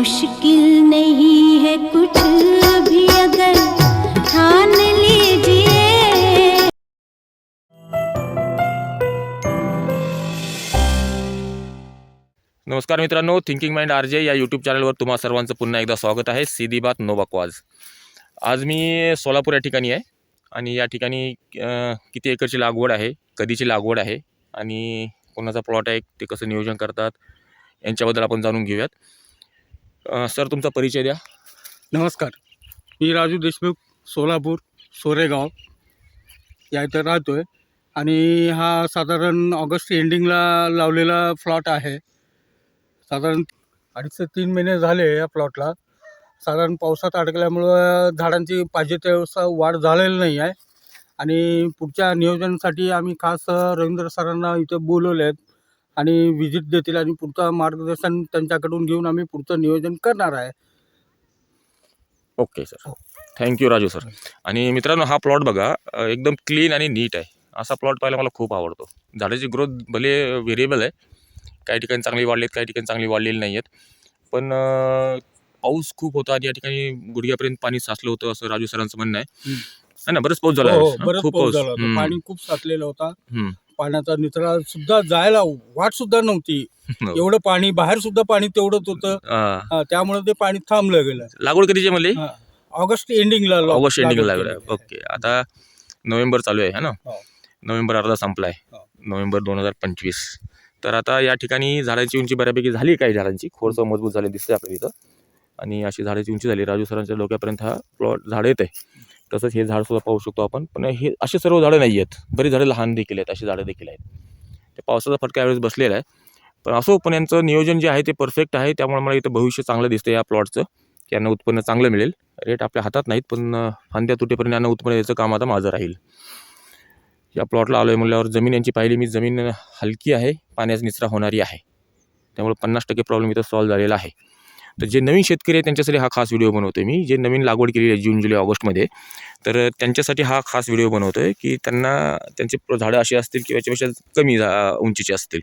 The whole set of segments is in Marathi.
मुश्किल नहीं है कुछ भी अगर। ठान लीजिए। नमस्कार मित्रांनो थिंकिंग माइंड आर जे या यूट्यूब चॅनलवर तुम्हा सर्वांचं पुन्हा एकदा स्वागत आहे. सीधी बात नो बकवाज आज मी सोलापूर या ठिकाणी आहे आणि या ठिकाणी किती एकरची लागवड आहे कधीची लागवड आहे आणि कोणाचा प्लॉट आहे ते कसं नियोजन करतात यांच्याबद्दल आपण जाणून घेऊयात. सर तुमचा परिचय द्या. नमस्कार. मी राजू देशमुख सोलापूर सोरेगाव या इथं राहतो आहे आणि हा साधारण ऑगस्ट एंडिंगला लावलेला प्लॉट आहे. साधारण अडीच ते तीन महिने झाले या प्लॉटला. साधारण पावसात अडकल्यामुळं झाडांची पाहिजे तेवढा वाढ झालेली नाही आहे. आणि पुढच्या नियोजनासाठी आम्ही खास रवींद्र सरांना इथं बोलवले आहेत आणि व्हिजिट देतील आणि पुढचं मार्गदर्शन त्यांच्याकडून घेऊन आम्ही पुढचं नियोजन करणार आहे. Okay sir thank you Raju sir आणि मित्रांनो हा प्लॉट बघा एकदम क्लीन आणि नीट आहे. असा प्लॉट पाहायला मला खूप आवडतो. झाडाची ग्रोथ भले व्हेरिएबल आहे काही ठिकाणी चांगली वाढली आहेत काही ठिकाणी चांगली वाढलेली नाही आहेत पण पाऊस खूप होता आणि या ठिकाणी गुडघ्यापर्यंत पाणी साचलं होतं असं राजू सरांचं म्हणणं आहे. ना बरंच पाऊस झाला हो. हो, खूप पाऊस पाणी खूप साचलेलं होता. पाण्याचा निचरा सुद्धा जायला वाट सुद्धा नव्हती. हो. एवढं पाणी बाहेर सुद्धा पाणी तेवढंच होतं. हा, त्यामुळे ते पाणी थांबलं गेलं. लागवड कधीची म्हणली? हा. ऑगस्ट एंडिंगला ऑगस्ट एंडिंग लागलं ओके. आता नोव्हेंबर चालू आहे है ना? हो. नोव्हेंबर अर्धा संपलाय. हो. नोव्हेंबर दोन हजार पंचवीस. तर आता या ठिकाणी झाडाची उंची बऱ्यापैकी झाली काही झाडांची. खोडचं मजबूत झाले दिसते आपल्या इथं. आणि अशी झाडाची उंची झाली. राजू सरांच्या डोक्यापर्यंत हा प्लॉट झाड येत आहे तसंच हे झाडसुद्धा पाहू शकतो आपण. पण हे असे सर्व झाडं नाही आहेत. बरी झाडं लहान देखील आहेत अशी झाडं देखील आहेत. ते पावसाचा फटका यावेळेस बसलेला आहे. पण असो पण यांचं नियोजन जे आहे ते परफेक्ट आहे. त्यामुळे मला इथं भविष्य चांगलं दिसतं या प्लॉटचं की यांना उत्पन्न चांगलं मिळेल. रेट आपल्या हातात नाहीत पण फांद्या तुटेपर्यंत यांना उत्पन्न द्यायचं काम आता माझं राहील. या प्लॉटला आलो आहे म्हणल्यावर जमीन यांची पाहिली मी जमीन हलकी आहे. पाण्याचा निचरा होणारी आहे. त्यामुळे पन्नास टक्के प्रॉब्लेम इथं सॉल्व्ह झालेला आहे. तर जे नवीन शेतकरी आहेत त्यांच्यासाठी हा खास व्हिडिओ बनवतो मी. जे नवीन लागवड केलेली आहे जून जुलै ऑगस्टमध्ये तर त्यांच्यासाठी हा खास व्हिडिओ बनवतो आहे की त्यांना त्यांचे झाडं अशी असतील किंवा याच्यापेक्षा कमी जा उंचीचे असतील.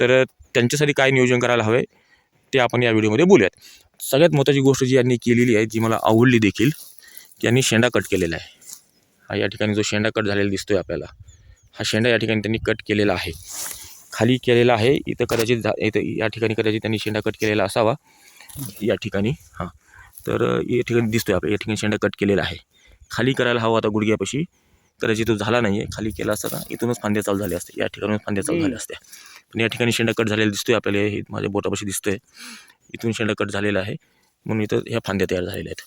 तर त्यांच्यासाठी काय नियोजन करायला हवं आहे ते आपण या व्हिडिओमध्ये बोलूयात. सगळ्यात महत्त्वाची गोष्ट जी यांनी केलेली आहे जी मला आवडली देखील की यांनी शेंडा कट केलेला आहे. हा या ठिकाणी जो शेंडा कट झालेला दिसतोय आपल्याला हा शेंडा या ठिकाणी त्यांनी कट केलेला आहे. खाली केलेला आहे इथं कदाचित झा इथं या ठिकाणी कदाचित त्यांनी शेंडा कट केलेला असावा. या ठिकाणी हां. तर या ठिकाणी दिसतो आहे आपल्या या ठिकाणी शेंडा कट केलेला आहे. खाली करायला हवा आता गुडघ्यापाशी. कदाचित तो झाला नाही आहे खाली केला असता का इथूनच फांद्या चालू झाल्या असते या ठिकाणूनच फांद्या चालू झाल्या असत्या. पण या ठिकाणी शेंडा कट झालेला दिसतोय आपल्याला. हे माझ्या बोटापाशी दिसतोय. इथून शेंडा कट झालेला आहे. म्हणून इथं ह्या फांद्या तयार झालेल्या आहेत.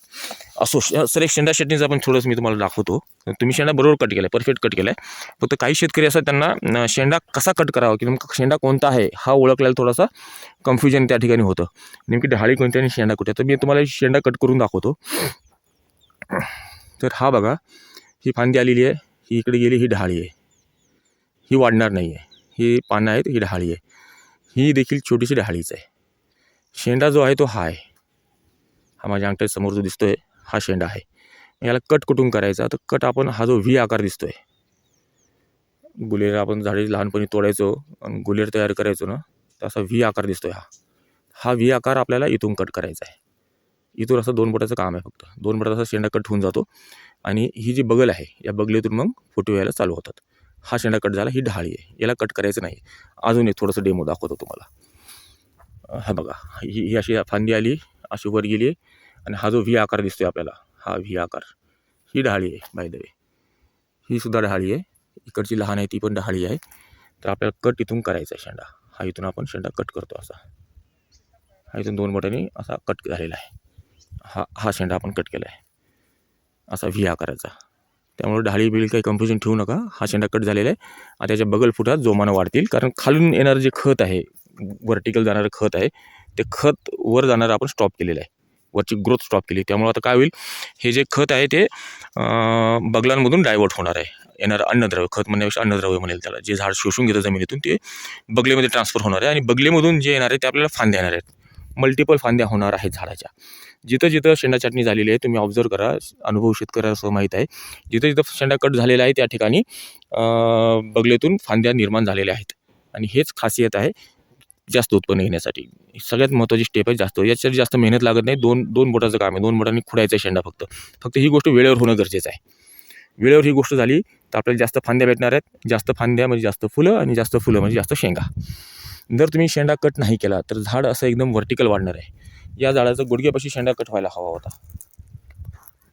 असो सर एक शेंडा शेटणीचं आपण थोडंसं मी तुम्हाला दाखवतो. तुम्ही शेंडा बरोबर कट केला आहे परफेक्ट कट केला आहे फक्त काही शेतकरी असतात त्यांना शेंडा कसा कट करावा की नेमका शेंडा कोणता आहे हा ओळखल्याला थोडासा कन्फ्युजन त्या ठिकाणी होतं. नेमकी ढाळी कोणती आणि शेंडा कुठे आहे. तर मी तुम्हाला शेंडा कट करून दाखवतो. तर हा बघा ही फांदी आलेली आहे ही इकडे गेली ही ढाळी आहे. ही वाढणार नाही आहे ही पानं आहेत ही ढाळी आहे. ही देखील छोटीशी ढाळीच आहे. शेंडा जो आहे तो हा आहे हा माझ्या अंगठ्या समोर जो दिसतोय हा शेंडा आहे. याला कट कुठून करायचा? तर कट आपण हा जो व्ही आकार दिसतोय. गुलेर आपण झाडे लहानपणी तोडायचो आणि गुलेर तयार करायचो ना तर असा व्ही आकार दिसतोय हा. हा व्ही आकार आपल्याला इथून कट करायचा आहे. इथून असं दोन बोटाचं काम आहे फक्त. दोन बोटात असा शेंडा कट होऊन जातो आणि ही जी बगल आहे या बगलेतून मग फोटो यायला चालू होतात. हा शेंडा कट झाला ही ढाळी आहे. याला कट करायचं नाही. अजून एक थोडंसं डेमो दाखवतो तुम्हाला. हा बघा ही ही अशी फांदी आली. अशी वर गेली आहे. आणि हा जो व्ही आकार दिसतोय आपल्याला हा व्ही आकार ही ढाळी आहे बाय द वे ही सुद्धा ढाळी आहे. इकडची लहान आहे ती पण ढाळी आहे. तर आपल्याला कट इथून करायचा आहे शेंडा. हा इथून आपण शेंडा कट करतो असा. हा इथून दोन बटणी असा कट झालेला आहे. हा हा शेंडा आपण कट केला आहे. असा व्ही आकाराचा. त्यामुळे ढाळी बिळी काही कन्फ्युजन ठेवू नका. हा शेंडा कट झालेला आहे. आणि त्याच्या बगल फुटात जोमानं वाढतील. कारण खालून येणारं जे खत आहे व्हर्टिकल जाणारं खत आहे ते खत वर जाणारं आपण स्टॉप केलेलं आहे. वरची ग्रोथ स्टॉप केली. त्यामुळे आता काय होईल हे जे खत आहे ते बगलांमधून डायवर्ट होणार आहे. येणारं अन्नद्रव्य खत म्हणण्यापेक्षा अन्नद्रव्य म्हणेल त्याला. जे झाड शोषून घेतं जमिनीतून ते बगलेमध्ये ट्रान्सफर होणार आहे आणि बगलेमधून जे येणार आहे ते आपल्याला फांद्या येणार आहेत. मल्टिपल फांद्या होणार आहेत झाडाच्या. जिथं जिथं शेंडा चटणी झालेली आहे तुम्ही ऑब्झर्व करा अनुभव शेतकऱ्यासह माहीत आहे. जिथं जिथं शेंडा कट झालेला आहे त्या ठिकाणी बगलेतून फांद्या निर्माण झालेल्या आहेत. आणि हेच खासियत आहे जास्त उत्पन्न घेण्यासाठी. सगळ्यात महत्त्वाची स्टेप आहे जास्त. याच्यात जास्त मेहनत लागत नाही. दोन दोन बोटाचं काम आहे. दोन बोटांनी खुडायचा आहे शेंडा फक्त. फक्त ही गोष्ट वेळेवर होणं गरजेचं आहे. वेळेवर ही गोष्ट झाली तर आपल्याला जास्त फांद्या भेटणार आहेत. जास्त फांद्या म्हणजे जास्त फुलं आणि जास्त फुलं म्हणजे जास्त शेंगा. जर तुम्ही शेंडा कट नाही केला तर झाड असं एकदम व्हर्टिकल वाढणार आहे. या झाडाचं गुडघ्यापाशी शेंडा कट व्हायला हवा होता.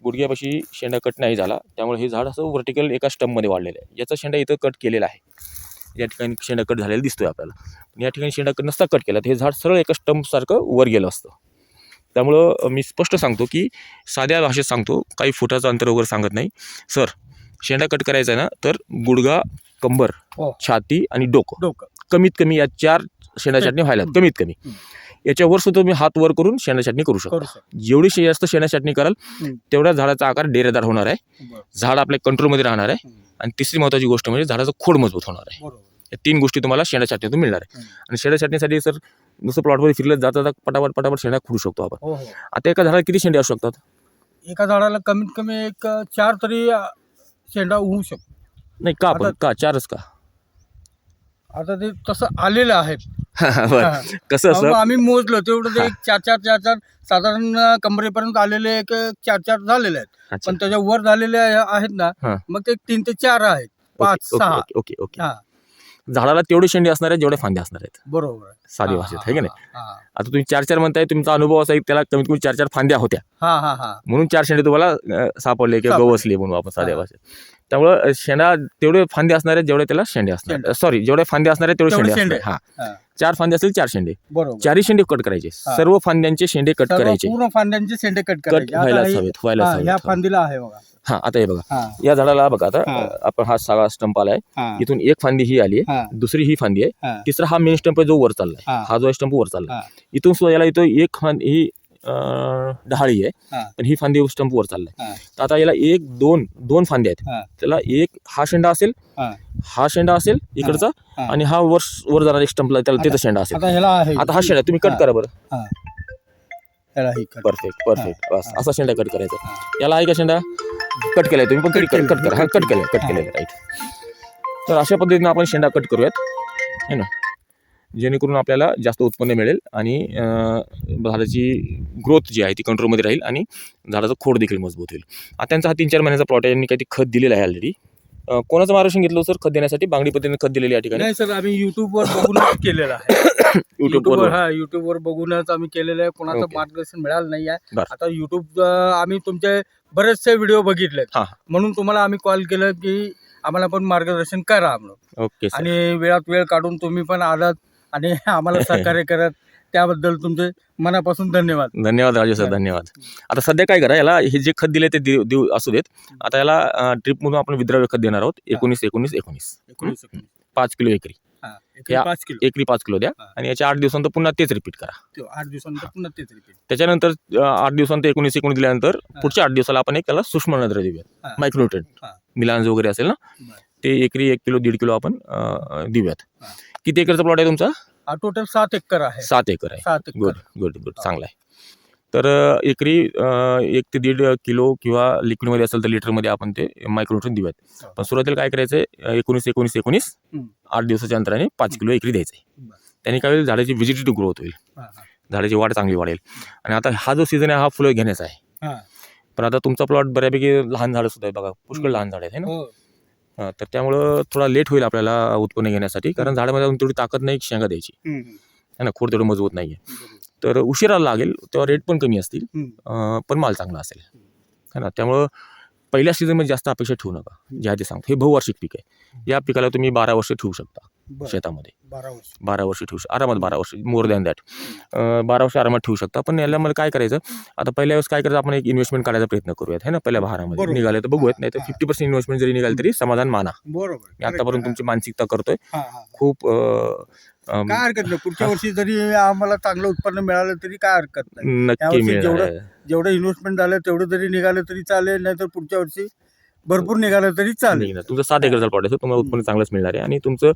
गुडघ्यापाशी शेंडा कट नाही झाला त्यामुळे हे झाड असं व्हर्टिकल एका स्टंपमध्ये वाढलेलं आहे. याचा शेंडा इथं कट केलेला आहे. या ठिकाणी शेंडा कट झालेला दिसतोय आपल्याला पण या ठिकाणी शेंडा कट नसता कट केला तर हे झाड सरळ एका स्टंपसारखं वर गेलं असतं त्यामुळं मी स्पष्ट सांगतो की साध्या भाषेत सांगतो काही फुटाचं अंतर वगैरे सांगत नाही सर शेंडा कट करायचा आहे ना तर गुडगा कंबर हो. छाती आणि डोकं डोकं कमीत कमी या चार शेंडा चटणी व्हायला. कमीत कमी. याच्यावर सुद्धा तुम्ही हात वर करून शेंडा चटणी करू शकता जेवढी शे- जास्त शेंडा चटणी कराल. तेवढ्या झाडाचा आकार डेरेदार होणार आहे. झाड आपल्या कंट्रोलमध्ये राहणार आहे. आणि तिसरी महत्त्वाची गोष्ट म्हणजे झाडाचं खोड मजबूत होणार आहे या तीन गोष्टी तुम्हाला शेंडा चटणीतून मिळणार आहे. आणि शेंडा चटणीसाठी सर नुसतं प्लॉटमध्ये फिरलं जाता जाता पटापट पटापट शेंडा खुडू शकतो आपण. हो हो. आता एका झाडाला किती शेंडे असू शकतात? एका झाडाला कमीत कमी एक चार तरी शेंडा होऊ शकतो नाही का आपण का? चारच का? आता ते तसं आलेलं आहे. बरं. कसं असं? आम्ही मोजलं तेवढं ते एक चार चार चार चार साधारण कमरेपर्यंत आलेले एक चार चार झालेले आहेत. अच्छा. पण त्याच्या वर झालेले आहे- आहेत ना हा. मग ते तीन ते चार आहेत. पाच ओके, सहा. Okay okay okay. हा. झाडाला तेवढे शेंडे असणार आहेत जेवढे फांदे असणार आहेत. बरोबर. आहे साधी हा, भाषेत आहे की नाही? हा, आता तुम्ही चार चार म्हणताय तुमचा अनुभव असा आहे की त्याला कमीत कमी चार चार फांद्या होत्या. हा हा हा. म्हणून चार शेंडे तुम्हाला अं, सापडले किंवा सापडले. गवसले म्हणून आपण साध्या हा. भाषेत त्यामुळं अं, शेंडा तेवढे फांदे असणार आहेत जेवढे त्याला शेंडे असणार शेंडे. सॉरी जेवढे फांदे असणार आहेत तेवढे तेवढे शेंडे शेंडे. हा. हा. चार फांदे असतील चार शेंडे. बरोबर. चारही शेंडे कट करायचे. हा. सर्व फांद्यांचे शेंडे कट सर्व करायचे. पूर्ण फांद्यांचे शेंडे कट कट करायचे. आता हे- हवेत व्हायलाच हा, हवेत. हो. फांदीला आहे बघा. हा आता हे बघा हा या झाडाला बघा आता हा. आपण हा सगळा स्टंप आलाय हा इथून एक फांदी ही आली आहे हा दुसरी ही फांदी आहे हा तिसरा हा मेन स्टंप आहे जो वर चाललाय हा. जो स्टंप वर चाललाय हा. इथून सुद्धा याला इथं एक फांदी ही अं, डहाळी आहे हा. पण ही फांदी स्टंप वर चाललाय. तर आता याला एक दोन दोन फांद्या हा. आहेत त्याला एक हा शेंडा असेल हा. हा शेंडा असेल इकडचा हा. आणि हा वर वर जाणार एक स्टंपला त्याला त्याचा शेंडा असेल आता ह्याला आहे आता हा शेंडा तुम्ही कट. करा बरं ह्याला ही परफेक्ट परफेक्ट बस. असा शेंडा कट करायचा. याला आहे का शेंडा कट केलाय तुम्ही पण कट कट केलं. करा. हा कट केलाय. कट. केलेला राईट. तर अशा पद्धतीने आपण शेंडा कट करूयात. है ना? जेणेकरून आपल्याला जास्त उत्पन्न मिळेल आणि झाडाची ग्रोथ जी आहे ती कंट्रोलमध्ये राहील आणि झाडाचं खोड देखील मजबूत होईल. आता त्यांचा हा तीन चार महिन्याचा प्लॉट आहे. यांनी काही खत दिलेलं आहे ऑलरेडी कोणाचं मार्गदर्शन घेतलं सर? खत देण्यासाठी? बांगडी पद्धतीने खत दिलेली या ठिकाणी. नाही सर आम्ही युट्यूबवर बघूनच केलेलं आहे. युट्यूबवर युट्यूबवर हा युट्यूबवर बघूनच आम्ही केलेलं आहे. कोणाचं. मार्गदर्शन मिळालं नाही आहे. बरं. आता युट्यूब आम्ही तुमचे बरेचसे व्हिडिओ बघितलेत. हा. म्हणून तुम्हाला आम्ही कॉल केलं की आम्हाला पण मार्गदर्शन करा म्हणून. Okay sir. आणि वेळात वेळ काढून तुम्ही पण आलात आणि आम्हाला सहकार्य करत त्याबद्दल तुमचे मनापासून धन्यवाद धन्यवाद राजू सर. धन्यवाद आता सध्या काय करा याला हे जे खत दिले ते देऊ देऊ असू देत आता याला ड्रिपमधून आपण विद्राव्य खत देणार आहोत एकोणीस एकोणीस एकोणीस. पाच किलो एकरी हा, पाच किलो एकरी पाच किलो द्या. आणि याच्या आठ दिवसांतर पुन्हा तेच रिपीट करा आठ दिवसानंतर पुन्हा तेच रिपीट त्याच्यानंतर आठ दिवसांतर एकोणीस एकोणीस दिल्यानंतर. पुढच्या आठ दिवसाला आपण एक त्याला सूक्ष्म नत्र देऊया. मायक्रोन्युट्रेंट. मिलान्स वगैरे असेल ना. ते एकरी एक किलो दीड किलो आपण देऊयात. किती एकरचा प्लॉट आहे तुमचा हा टोटल सात एकर आहे सात एकर आहे सात एकर गुड गुड गुड. चांगला आहे तर अ, एकरी अ, एक ते दीड किलो किंवा लिक्विडमध्ये असेल तर लिटरमध्ये आपण ते मायक्रोन्यूट्रन देऊयात हो. पण सुरुवातीला काय करायचं आहे एकोणीस एकोणीस एकोणीस. आठ दिवसाच्या अंतराने पाच किलो एकरी द्यायचं आहे बरं. त्याने काय होईल झाडाची व्हिजिटेटिव्ह ग्रोथ होईल हा, हा. झाडाची वाढ चांगली वाढेल आणि आता हा जो सीझन आहे हा फुलं घेण्याचा आहे हा. पण आता तुमचा प्लॉट बऱ्यापैकी लहान झाडं सुद्धा आहे बघा पुष्कळ. लहान झाड आहेत है ना हो हा, तर त्यामुळं थोडा लेट होईल आपल्याला उत्पन्न घेण्यासाठी. कारण. झाडामध्ये अजून तेवढी ताकद नाही शेंगा द्यायची. है ना खोड तेवढं मजबूत नाही आहे. तर उशिरा लागेल तेव्हा रेट पण कमी असतील. पण माल चांगला असेल. है ना त्यामुळं पहिल्या सीझनमध्ये जास्त अपेक्षा ठेवू नका. जे ते सांगतो हे बहुवार्षिक पीक आहे. या पिकाला तुम्ही बारा वर्ष ठेवू शकता. बरं. शेतामध्ये. बारा वर्ष. बारा वर्ष ठेवू शकता आरामात बारा वर्ष मोर दॅन दॅट. बारा वर्ष आरामात ठेवू शकता. पण याला मला काय करायचं आता पहिल्या वेळेस काय करायचं आपण एक इन्व्हेस्टमेंट करायचा प्रयत्न करूयात है ना? पहिल्या भारामध्ये. बरोबर. निघाले तर बघूयात नाही तर हा. फिफ्टी पर्सेंट इन्व्हेस्टमेंट जरी निघाली तरी समाधान माना. बरोबर. मी आतापर्यंत तुमची मानसिकता करतोय. हा, हा. खूप अं, अं, काय हरकत नाही. पुढच्या वर्षी जरी आम्हाला चांगलं उत्पन्न मिळालं तरी काय हरकत नाही. नक्की यावर्षी मिळणार जेवढं- आहे. जेवढं इन्व्हेस्टमेंट झालं तेवढं जरी निघालं तरी चालेल नाही तर पुढच्या वर्षी भरपूर निघालं तरी चालेल निघणार तुमचं सात प्लॉट आहे so तुम्हाला उत्पन्न चांगलंच मिळणार आहे आणि तुमचं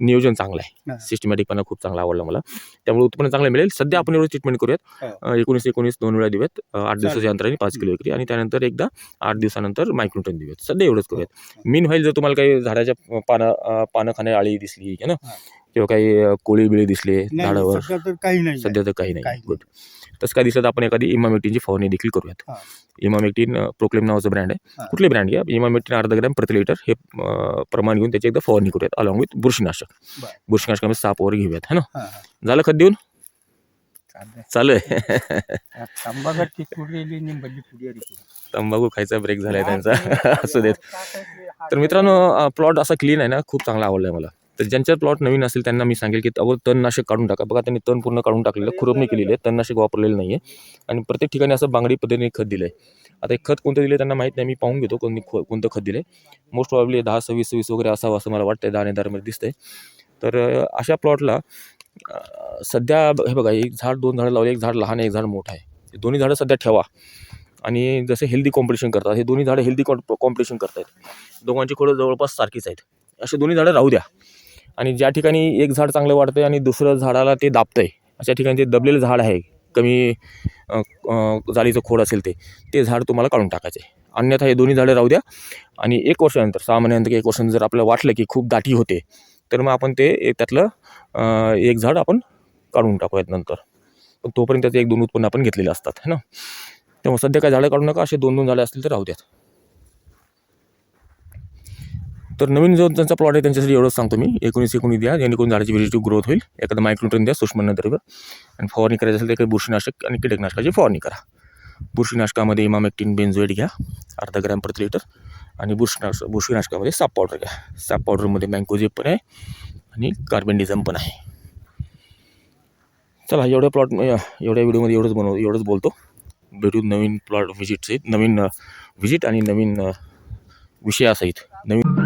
नियोजन चांगलं आहे हा. सिस्टमॅटिकपणा खूप चांगला आवडला मला त्यामुळे उत्पन्न चांगलं मिळेल सध्या आपण एवढं ट्रीटमेंट करूयात हो. अं, एकोणीस एकोणीस दोन वेळा देऊयात अं, आठ. दिवसाच्या अंतराने पाच किलो एकरी आणि त्यानंतर एकदा आठ दिवसानंतर मायक्रोटन देऊयात सध्या एवढंच करूयात. मीन व्हाईल जर तुम्हाला काही झाडाच्या पानं अं, पानं खाण्या आळी दिसली है ना हा. किंवा काही कोळी बिळी दिसले झाडावर सध्या तर काही नाही सध्या तर काही नाही. गुड तसं काय दिसलं तर आपण एखादी इमामेक्टिनची फवारणी देखील करूयात. इमामेक्टिन प्रोक्लेम नावाचं ब्रँड आहे. कुठले ब्रँड घ्या? इमामेक्टिन अर्धा ग्रॅम प्रति लिटर हे प्रमाण घेऊन त्याची एकदा फवारणी करूयात अलॉंग विथ बुरशीनाशक. बरं. बुरशीनाशकामध्ये साप वगैरे घेऊयात है ना. झालं खत देऊन. चालू आहे. तंबाखू खायचा ब्रेक झालाय त्यांचा. असू देत. तर मित्रांनो प्लॉट असा क्लीन आहे ना खूप चांगला आवडला आहे मला. तर ज्यांच्या प्लॉट नवीन असेल त्यांना मी सांगेल की अगोदर तणनाशक काढून टाका. बघा त्यांनी तण पूर्ण काढून टाकलेलं खुरपणी केलेली आहे तणनाशक वापरलेलं नाही आहे आणि प्रत्येक ठिकाणी असं बांगडी पद्धतीने खत दिलं आहे आता एक खत कोणतं दिलं त्यांना माहीत नाही मी पाहून घेतो कोणी खो- कोणतं खत दिलं आहे मोस्ट प्रॉब्ली दहा सव्वीस सव्वीस वगैरे असावं असं मला वाटतं दाणेदारमध्ये दिसतंय. तर अशा प्लॉटला सध्या हे बघा एक झाड दोन झाडं लावले एक झाड लहान आहे एक झाड मोठं आहे. हे दोन्ही झाडं सध्या ठेवा. आणि जसे हेल्दी कॉम्पिटिशन करतात हे दोन्ही झाडं हेल्दी कॉम्पिटिशन करतात दोघांची खोडं जवळपास सारखीच आहेत. असे दोन्ही झाडं राहू द्या. आणि ज्या ठिकाणी एक झाड चांगलं वाढतं आहे आणि दुसरं झाडाला ते दाबतं आहे अशा ठिकाणी जे दबलेलं झाड आहे कमी जाळीचं खोड असेल ते ते झाड तुम्हाला काढून टाकायचे अन्यथा हे दोन्ही झाडं राहू द्या. आणि एक वर्षानंतर सहा महिन्यानंतर एक वर्षानंतर जर आपल्याला वाटलं की खूप दाटी होते तर मग आपण ते त्यातलं एक झाड आपण काढून टाकूयात नंतर. पण तोपर्यंत त्याचे एक दोन उत्पन्न आपण घेतलेले असतात है ना? तेव्हा सध्या काय झाडं काढू नका असे दोन दोन झाडं असतील तर राहू द्यात. तर नवीन जो त्यांचा प्लॉट आहे त्यांच्यासाठी एवढंच सांगतो मी. एकोणीस एकोणीस द्या जेणेकरून झाडाची व्हेजिटिव्ह ग्रोथ होईल. एखादं मायक्रोटन द्या सूक्ष्म आणि फवारणी करायची असेल तर काही बुरशीनाशक आणि कीटकनाशकाची फवारणी करा. बुरशीनाशकामध्ये इमामेक्टिन बेन्झोएट घ्या अर्धा ग्रॅम प्रति लिटर. आणि बुरशीनाशक बुरशीनाशकामध्ये साप पावडर घ्या. साप पावडरमध्ये मँकोजेप पण आहे आणि कार्बेंडिझम पण आहे. चला एवढ्या प्लॉट एवढ्या व्हिडिओमध्ये एवढंच बनव एवढंच बोलतो. भेटू नवीन प्लॉट व्हिजिटचे नवीन व्हिजिट आणि नवीन विषयासहित. नवीन